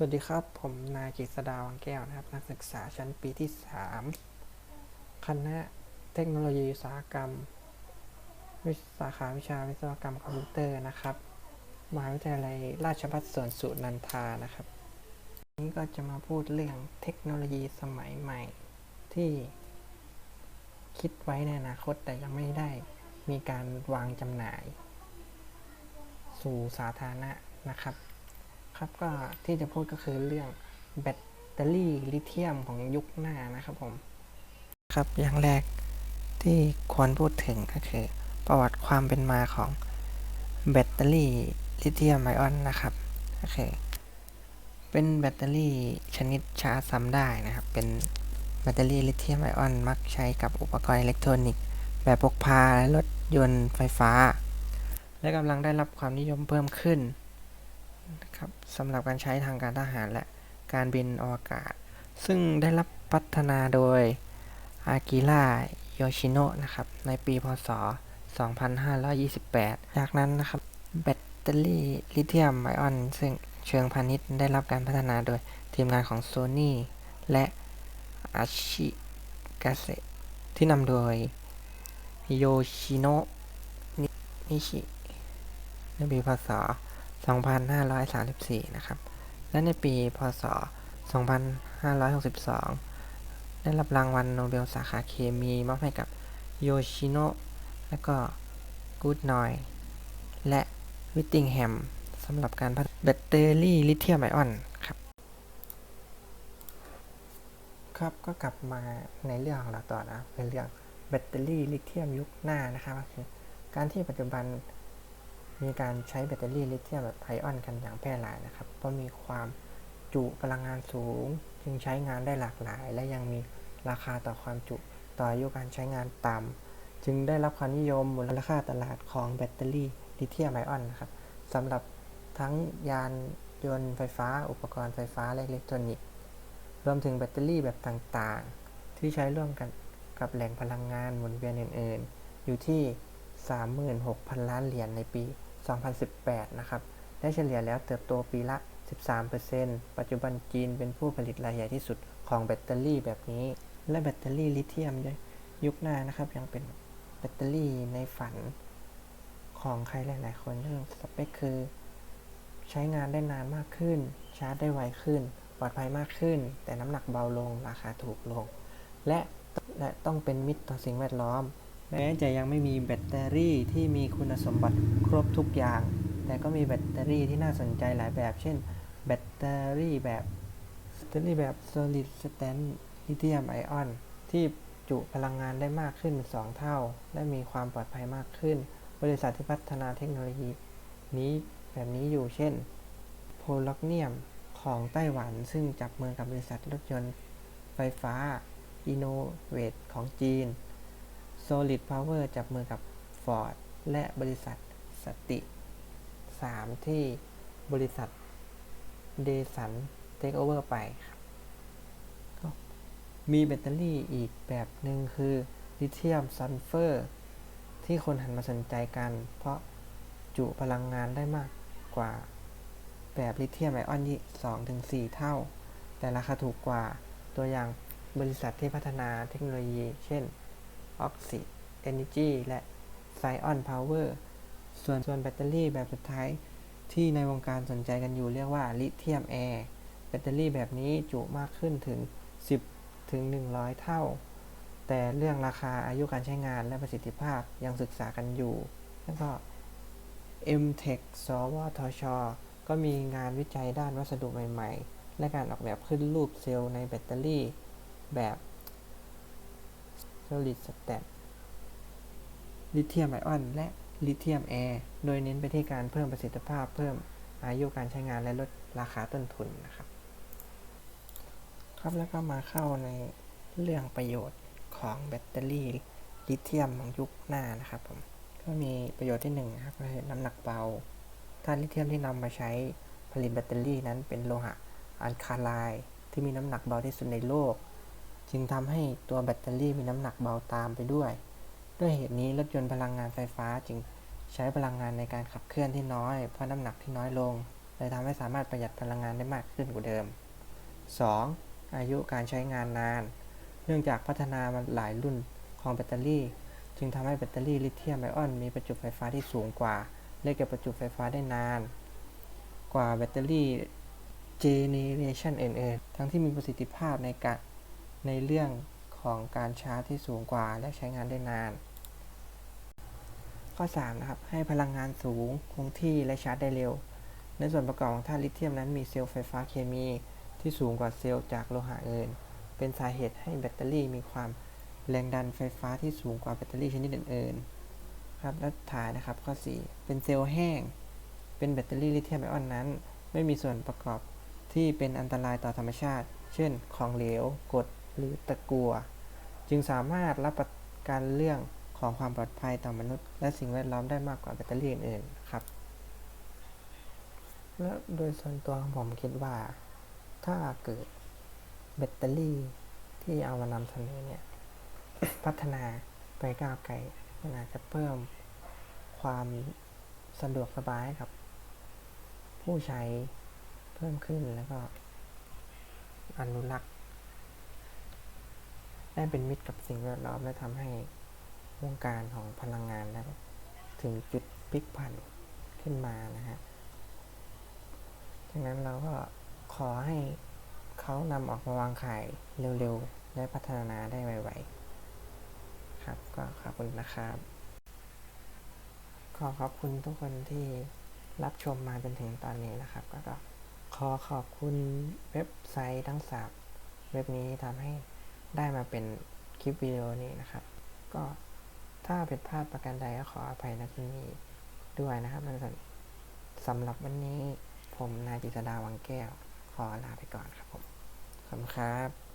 สวัสดีครับ ผมนายกฤษดาวังแก้วนะครับ นักศึกษาชั้นปีที่ 3 คณะเทคโนโลยีอุตสาหกรรม วิสาขาวิชาวิศวกรรมคอมพิวเตอร์นะครับ มหาวิทยาลัยราชภัฏสวนสุนันทานะครับวันนี้ก็จะมาพูดเรื่องเทคโนโลยีสมัยใหม่ ที่คิดไว้ในอนาคตแต่ยังไม่ได้มีการวางจำหน่าย สู่สาธารณะนะครับ ครับก็ที่จะพูดก็คือเรื่องแบตเตอรี่ลิเธียมของยุคหน้านะครับผม ครับอย่างแรกที่ควรพูดถึงก็คือ ประวัติความเป็นมาของแบตเตอรี่ลิเธียมไอออนนะครับก็คือเป็นแบตเตอรี่ชนิดชาร์จซ้ำได้นะครับ เป็นแบตเตอรี่ลิเธียมไอออนมักใช้กับอุปกรณ์อิเล็กทรอนิกส์แบบพกพาและรถยนต์ไฟฟ้า และกำลังได้รับความนิยมเพิ่มขึ้น นะครับสำหรับการใช้ทางการทหารและการบินอวกาศ ซึ่งได้รับพัฒนาโดยอากิระโยชิโนะนะครับในปีพศ 2528 จากนั้นนะครับแบตเตอรี่ลิเธียมไอออน ซึ่งเชิงพาณิชย์ได้รับการพัฒนาโดยทีมงานของ Sony และอาชิกาเซที่นำโดยโยชิโนะนิชิในปีพศ 2534 นะครับ และในปีพศ 2562 ได้รับรางวัลโนเบลสาขาเคมีมอบให้กับโยชิโนะและก็กูดนอย และวิตติงแฮมสำหรับการพัฒนาแบตเตอรี่ลิเธียมไอออนครับ ครับก็กลับมาในเรื่องของเราต่อนะเป็นเรื่องแบตเตอรี่ลิเธียมยุคหน้านะครับก็คือการที่ปัจจุบัน มีการใช้แบตเตอรี่ลิเธียมแบบไอออนกันอย่างแพร่หลายนะครับ เพราะมีความจุพลังงานสูง จึงใช้งานได้หลากหลาย และยังมีราคาต่อความจุต่ออายุการใช้งานต่ำจึงได้รับความนิยมมูลค่าตลาดของแบตเตอรี่ลิเธียมไอออนนะครับสำหรับทั้งยานยนต์ไฟฟ้า อุปกรณ์ไฟฟ้าและอิเล็กทรอนิกส์ รวมถึงแบตเตอรี่แบบต่างๆ ที่ใช้ร่วมกันกับแหล่งพลังงานหมุนเวียนอื่น ๆ อยู่ที่ 36,000 ล้านเหรียญในปี 2018 นะครับ ได้เฉลี่ยแล้วเติบโตปีละ 13%ปัจจุบันจีนเป็นผู้ผลิตรายใหญ่ที่สุดของแบตเตอรี่แบบนี้ และแบตเตอรี่ลิเธียมยุคหน้านะครับ ยังเป็นแบตเตอรี่ในฝันของใครหลาย ๆ คนซึ่องสเปคคือ ใช้งานได้นานมากขึ้น ชาร์จได้ไวขึ้น ปลอดภัยมากขึ้น แต่น้ำหนักเบาลง ราคาถูกลง และและต้องเป็นมิตรต่อสิ่งแวดล้อม แม้จะยังไม่มีแบตเตอรี่ที่มีคุณสมบัติครบทุกอย่าง แต่ก็มีแบตเตอรี่ที่น่าสนใจหลายแบบ เช่น แบตเตอรี่แบบแบตเตอรี่แบบ solid state lithium ion ที่จุพลังงานได้มากขึ้น 2 เท่า และมีความปลอดภัยมากขึ้น บริษัทที่พัฒนาเทคโนโลยี นี้แบบนี้อยู่เช่นโพล็อกเนียมของไต้หวันซึ่งจับมือกับบริษัทรถยนต์ไฟฟ้า Innovate ของจีน Solid Power จับมือกับ Ford และบริษัทสติ 3 ที่บริษัทเดสันเทคโอเวอร์ไปครับมีแบตเตอรี่อีกแบบหนึ่งคือลิเธียมซัลเฟอร์ ที่คนหันมาสนใจกัน เพราะจุพลังงานได้มากกว่าแบบลิเธียมไอออนที่2-4เท่า แต่ราคาถูกกว่าตัวอย่างบริษัทที่พัฒนาเทคโนโลยี เช่น Oxy Energy และ Scion Power ส่วนส่วนแบตเตอรี่แบบสุดท้ายที่ในวงการสนใจกันอยู่เรียกว่าลิเธียมแอร์แบตเตอรี่แบบนี้จุมากขึ้นถึง 10 ถึง 100 เท่า แต่เรื่องราคาอายุการใช้งานและประสิทธิภาพยังศึกษากันอยู่ แล้วก็ MTech สวทช ก็มีงานวิจัยด้านวัสดุใหม่ ๆ และการออกแบบขึ้นรูปเซลล์ในแบตเตอรี่แบบ solid stat ลิเธียมไอออนและลิเธียมแอร์โดยเน้นไปที่การเพิ่มประสิทธิภาพ เพิ่มอายุการใช้งานและลดราคาต้นทุนนะครับ ครับแล้วก็มาเข้าในเรื่องประโยชน์ของแบตเตอรี่ลิเธียมของยุคหน้านะครับผมก็มีประโยชน์ที่หนึ่งนะครับก็คือน้ำหนักเบาธาตุลิเธียมที่นำมาใช้ผลิตแบตเตอรี่นั้นเป็นโลหะอัลคาไลที่มีน้ำหนักเบาที่สุดในโลก จึงทำให้ตัวแบตเตอรี่มีน้ำหนักเบาตามไปด้วย ด้วยเหตุนี้รถยนต์พลังงานไฟฟ้าจึงใช้พลังงานในการขับเคลื่อนที่น้อย เพราะน้ำหนักที่น้อยลงเลยทำให้สามารถประหยัดพลังงานได้มากขึ้นกว่าเดิม 2. อายุการใช้งานนาน เนื่องจากพัฒนามาหลายรุ่นของแบตเตอรี่ จึงทำให้แบตเตอรี่ลิเธียมไอออนมีประจุไฟฟ้าที่สูงกว่าและเก็บประจุไฟฟ้าได้นาน กว่าแบตเตอรี่เจเนเรชันอื่นๆทั้งที่มีประสิทธิภาพในการ ในเรื่องของการชาร์จที่สูงกว่าและใช้งานได้นาน ข้อ3นะครับให้พลังงานสูงคงที่และชาร์จได้เร็ว ในส่วนประกอบของธาตุลิเธียมนั้นมีเซลล์ไฟฟ้าเคมี ที่สูงกว่าเซลล์จากโลหะอื่น เป็นสาเหตุให้แบตเตอรี่มีความแรงดันไฟฟ้าที่สูงกว่าแบตเตอรี่ชนิดอื่นๆ ครับและถ่ายนะครับข้อ 4 เป็นเซลล์แห้ง เป็นแบตเตอรี่ลิเธียมไอออนนั้น ไม่มีส่วนประกอบที่เป็นอันตรายต่อธรรมชาติ เช่น ของเหลวกรด หรือตะกัว จึงสามารถรับประกันเรื่องของความปลอดภัยต่อมนุษย์ และสิ่งแวดล้อมได้มากกว่าแบตเตอรี่อื่นๆครับ และโดยส่วนตัวของผมคิดว่า ถ้าเกิดแบตเตอรี่ที่เอามานำเสนอเนี่ย พัฒนาไปก้าวไกลมันอาจจะเพิ่มความสะดวกสบายให้กับ ผู้ใช้เพิ่มขึ้นแล้วก็อนุรักษ์ ได้เป็นมิตรกับสิ่งแวดล้อมและทำให้วงการของพลังงานได้ถึงจุดพลิกผันขึ้นมานะฮะดังนั้นเราก็ขอให้เขานำออกมาวางขายเร็วๆ และพัฒนาได้ไวๆ ครับก็ขอบคุณนะครับ ขอขอบคุณทุกคนที่รับชมมาจนถึงตอนนี้นะครับ ก็ก็ขอขอบคุณเว็บไซต์ทั้งสามเว็บนี้ทำให้ ได้มาเป็นคลิปวิดีโอนี้นะครับ ก็ถ้าผิดพลาดประการใดก็ขออภัยนะที่นี้ด้วยนะครับสำหรับวันนี้ผมนายจิตดาวังแก้ว ขอลาไปก่อนครับผมขอบคุณครับ